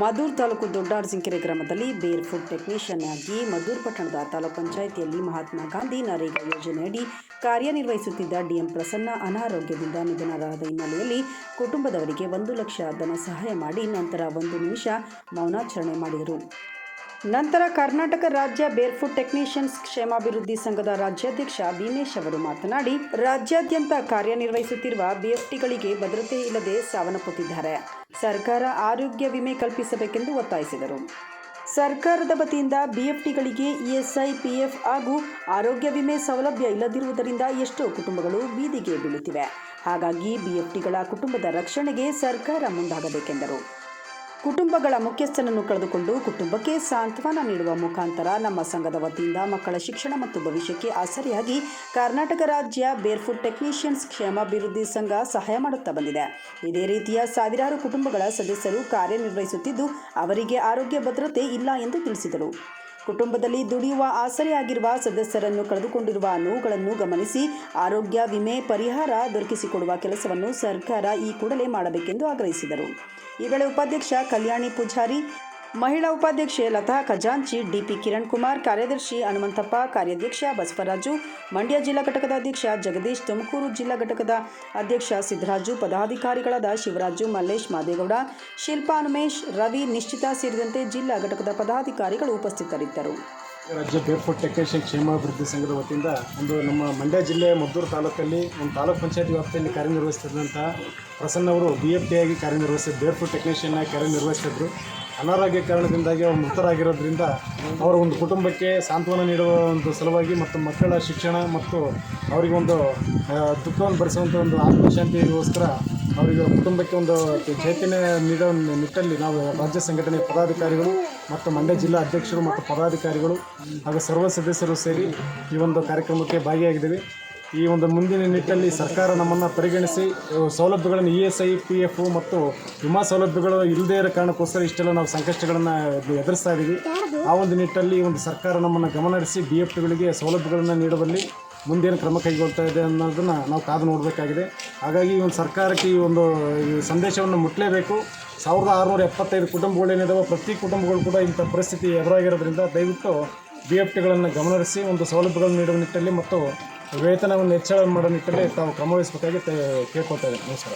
ಮಧೂರ್ ತಾಲೂಕು ದೊಡ್ಡಾರ್ಜಿಂಕೆರೆ ಗ್ರಾಮದಲ್ಲಿ ಬೇರ್ food technician ಆಗಿ ಮಧೂರ್ ಪಟ್ಟಣದ ತಾಲೂಕು ಪಂಚಾಯಿತಿಯಲ್ಲಿ ಮಹಾತ್ಮ ಗಾಂಧಿ ನರೇಗಾ ಯೋಜನೆಯಡಿ ಕಾರ್ಯನಿರ್ವಹಿಸುತ್ತಿದ್ದ ಡಿಎಂ ಪ್ರಸನ್ನ ಅನಾರೋಗ್ಯದಿಂದ ನಿಧನರಾದ ಹಿನ್ನೆಲೆಯಲ್ಲಿ ಕುಟುಂಬದವರಿಗೆ ಒಂದು ಲಕ್ಷ ಧನ ಸಹಾಯ ಮಾಡಿ ನಂತರ ಒಂದು ನಿಮಿಷ ಮೌನಾಚರಣೆ ಮಾಡಿದರು. ನಂತರ ಕರ್ನಾಟಕ ರಾಜ್ಯ ಬೇರ್ಫುಟ್ ಟೆಕ್ನಿಷಿಯನ್ಸ್ ಕ್ಷೇಮಾಭಿವೃದ್ಧಿ ಸಂಘದ ರಾಜ್ಯಾಧ್ಯಕ್ಷ ಭೀಮೇಶ್ ಅವರು ಮಾತನಾಡಿ, ರಾಜ್ಯಾದ್ಯಂತ ಕಾರ್ಯನಿರ್ವಹಿಸುತ್ತಿರುವ ಬಿಎಫ್ಟಿಗಳಿಗೆ ಭದ್ರತೆ ಇಲ್ಲದೆ ಸಾವನ್ನಪ್ಪುತ್ತಿದ್ದಾರೆ. ಸರ್ಕಾರ ಆರೋಗ್ಯ ವಿಮೆ ಕಲ್ಪಿಸಬೇಕೆಂದು ಒತ್ತಾಯಿಸಿದರು. ಸರ್ಕಾರದ ವತಿಯಿಂದ ಬಿಎಫ್ಟಿಗಳಿಗೆ ಇಎಸ್ಐ, ಪಿಎಫ್ ಹಾಗೂ ಆರೋಗ್ಯ ವಿಮೆ ಸೌಲಭ್ಯ ಇಲ್ಲದಿರುವುದರಿಂದ ಎಷ್ಟೋ ಕುಟುಂಬಗಳು ಬೀದಿಗೆ ಬೀಳುತ್ತಿವೆ. ಹಾಗಾಗಿ ಬಿಎಫ್ಟಿಗಳ ಕುಟುಂಬದ ರಕ್ಷಣೆಗೆ ಸರ್ಕಾರ ಮುಂದಾಗಬೇಕೆಂದರು. ಕುಟುಂಬಗಳ ಮುಖ್ಯಸ್ಥನನ್ನು ಕಳೆದುಕೊಂಡು ಕುಟುಂಬಕ್ಕೆ ಸಾಂತ್ವನ ನೀಡುವ ಮುಖಾಂತರ ನಮ್ಮ ಸಂಘದ ವತಿಯಿಂದ ಮಕ್ಕಳ ಶಿಕ್ಷಣ ಮತ್ತು ಭವಿಷ್ಯಕ್ಕೆ ಆಸರೆಯಾಗಿ ಕರ್ನಾಟಕ ರಾಜ್ಯ ಬೇರ್ಫುಟ್ ಟೆಕ್ನಿಷಿಯನ್ಸ್ ಕ್ಷೇಮಾಭಿವೃದ್ಧಿ ಸಂಘ ಸಹಾಯ ಮಾಡುತ್ತಾ ಬಂದಿದೆ. ಇದೇ ರೀತಿಯ ಸಾವಿರಾರು ಕುಟುಂಬಗಳ ಸದಸ್ಯರು ಕಾರ್ಯನಿರ್ವಹಿಸುತ್ತಿದ್ದು, ಅವರಿಗೆ ಆರೋಗ್ಯ ಭದ್ರತೆ ಇಲ್ಲ ಎಂದು ತಿಳಿಸಿದರು. ಕುಟುಂಬದಲ್ಲಿ ದುಡಿಯುವ ಆಸರೆಯಾಗಿರುವ ಸದಸ್ಯರನ್ನು ಕಳೆದುಕೊಂಡಿರುವ ನೋವುಗಳನ್ನು ಗಮನಿಸಿ ಆರೋಗ್ಯ ವಿಮೆ ಪರಿಹಾರ ದೊರಕಿಸಿಕೊಡುವ ಕೆಲಸವನ್ನು ಸರ್ಕಾರ ಈ ಕೂಡಲೇ ಮಾಡಬೇಕೆಂದು ಆಗ್ರಹಿಸಿದರು. ಈ ವೇಳೆ ಉಪಾಧ್ಯಕ್ಷ ಕಲ್ಯಾಣಿ ಪೂಜಾರಿ ಮಹಿಳಾ ಉಪಾಧ್ಯಕ್ಷೆ ಲತಾ ಖಜಾಂಚಿ, ಡಿಪಿ ಕಿರಣ್ ಕುಮಾರ್, ಕಾರ್ಯದರ್ಶಿ ಹನುಮಂತಪ್ಪ, ಕಾರ್ಯಾಧ್ಯಕ್ಷ ಬಸವರಾಜು, ಮಂಡ್ಯ ಜಿಲ್ಲಾ ಘಟಕದ ಅಧ್ಯಕ್ಷ ಜಗದೀಶ್ ತುಮಕೂರು ಜಿಲ್ಲಾ ಘಟಕದ ಅಧ್ಯಕ್ಷ ಸಿದ್ದರಾಜು ಪದಾಧಿಕಾರಿಗಳಾದ ಶಿವರಾಜು ಮಲ್ಲೇಶ್ ಮಾದೇಗೌಡ, ಶಿಲ್ಪಾ ಅನುಮೇಶ್ ರವಿ ನಿಶ್ಚಿತ ಸೇರಿದಂತೆ ಜಿಲ್ಲಾ ಘಟಕದ ಪದಾಧಿಕಾರಿಗಳು ಉಪಸ್ಥಿತರಿದ್ದರು. ರಾಜ್ಯ ಬೇರ್ಫುಟ್ ಟೆಕ್ನಿಷಿಯನ್ ಕ್ಷೇಮಾಭಿವೃದ್ಧಿ ಸಂಘದ ವತಿಯಿಂದ ಒಂದು ನಮ್ಮ ಮಂಡ್ಯ ಜಿಲ್ಲೆಯ ಮದ್ದೂರು ತಾಲೂಕಲ್ಲಿ, ಒಂದು ತಾಲೂಕು ಪಂಚಾಯತ್ ವ್ಯಾಪ್ತಿಯಲ್ಲಿ ಕಾರ್ಯನಿರ್ವಹಿಸ್ತಿದ್ದಂಥ ಪ್ರಸನ್ನ ಅವರು ಬಿ ಎಫ್ ಟಿ ಆಗಿ ಕಾರ್ಯನಿರ್ವಹಿಸಿದ್ದು ಬೇರ್ಫುಟ್ ಟೆಕ್ನಿಷಿಯನ್ನಾಗಿ ಕಾರ್ಯನಿರ್ವಹಿಸ್ತಿದ್ರು. ಅನಾರೋಗ್ಯ ಕಾರಣದಿಂದಾಗಿ ಅವರು ಮೃತರಾಗಿರೋದ್ರಿಂದ ಅವರ ಒಂದು ಕುಟುಂಬಕ್ಕೆ ಸಾಂತ್ವನ ನೀಡುವ ಒಂದು ಸಲುವಾಗಿ ಮತ್ತು ಮಕ್ಕಳ ಶಿಕ್ಷಣ ಮತ್ತು ಅವರಿಗೆ ಒಂದು ದುಃಖವನ್ನು ಭರಿಸುವಂಥ ಒಂದು ಆತ್ಮಶಾಂತಿಗೋಸ್ಕರ ಅವರಿಗೆ ಕುಟುಂಬಕ್ಕೆ ಒಂದು ಚೈತನ್ಯ ನೀಡೋ ನಿಟ್ಟಲ್ಲಿ ನಾವು ರಾಜ್ಯ ಸಂಘಟನೆ ಪದಾಧಿಕಾರಿಗಳು ಮತ್ತು ಮಂಡ್ಯ ಜಿಲ್ಲಾ ಅಧ್ಯಕ್ಷರು ಮತ್ತು ಪದಾಧಿಕಾರಿಗಳು ಹಾಗೂ ಸರ್ವ ಸದಸ್ಯರು ಸೇರಿ ಈ ಒಂದು ಕಾರ್ಯಕ್ರಮಕ್ಕೆ ಭಾಗಿಯಾಗಿದ್ದೀವಿ. ಈ ಒಂದು ಮುಂದಿನ ನಿಟ್ಟಲ್ಲಿ ಸರ್ಕಾರ ನಮ್ಮನ್ನು ಪರಿಗಣಿಸಿ ಸೌಲಭ್ಯಗಳನ್ನು E S I, P F ಮತ್ತು ವಿಮಾ ಸೌಲಭ್ಯಗಳು ಇಲ್ಲದೇ ಇರೋ ಕಾರಣಕ್ಕೋಸ್ಕರ ಇಷ್ಟೆಲ್ಲ ನಾವು ಸಂಕಷ್ಟಗಳನ್ನು ಎದುರಿಸ್ತಾ ಇದ್ದೀವಿ ಆ ಒಂದು ನಿಟ್ಟಲ್ಲಿ ಒಂದು ಸರ್ಕಾರ ನಮ್ಮನ್ನು ಗಮನಹರಿಸಿ ಬಿ ಎಫ್ ಟಿಗಳಿಗೆ ಸೌಲಭ್ಯಗಳನ್ನು ನೀಡುವಲ್ಲಿ ಮುಂದೇನು ಕ್ರಮ ಕೈಗೊಳ್ತಾ ಇದೆ ಅನ್ನೋದನ್ನು ನಾವು ಕಾದು ನೋಡಬೇಕಾಗಿದೆ. ಹಾಗಾಗಿ ಈ ಒಂದು ಸರ್ಕಾರಕ್ಕೆ ಈ ಒಂದು ಸಂದೇಶವನ್ನು ಮುಟ್ಟಲೇಬೇಕು ಸಾವಿರದ ಆರುನೂರ ಎಪ್ಪತ್ತೈದು ಕುಟುಂಬಗಳೇನಿದಾವೆ ಪ್ರತಿ ಕುಟುಂಬಗಳು ಕೂಡ ಇಂಥ ಪರಿಸ್ಥಿತಿ ಎದುರಾಗಿರೋದ್ರಿಂದ ದಯವಿಟ್ಟು ಬಿ ಎಫ್ ಟಿಗಳನ್ನು ಗಮನಹರಿಸಿ ಒಂದು ಸೌಲಭ್ಯಗಳನ್ನು ನೀಡುವ ನಿಟ್ಟಲ್ಲಿ ಮತ್ತು ವೇತನವನ್ನು ಹೆಚ್ಚಳ ಮಾಡೋ ನಿಟ್ಟಿನಲ್ಲಿ ತಾವು ಕ್ರಮ ವಹಿಸಬೇಕಾಗಿ ತೆ- ಕೇಳ್ಕೊತಾ ಇದ್ದೇನೆ ನಮಸ್ಕಾರ.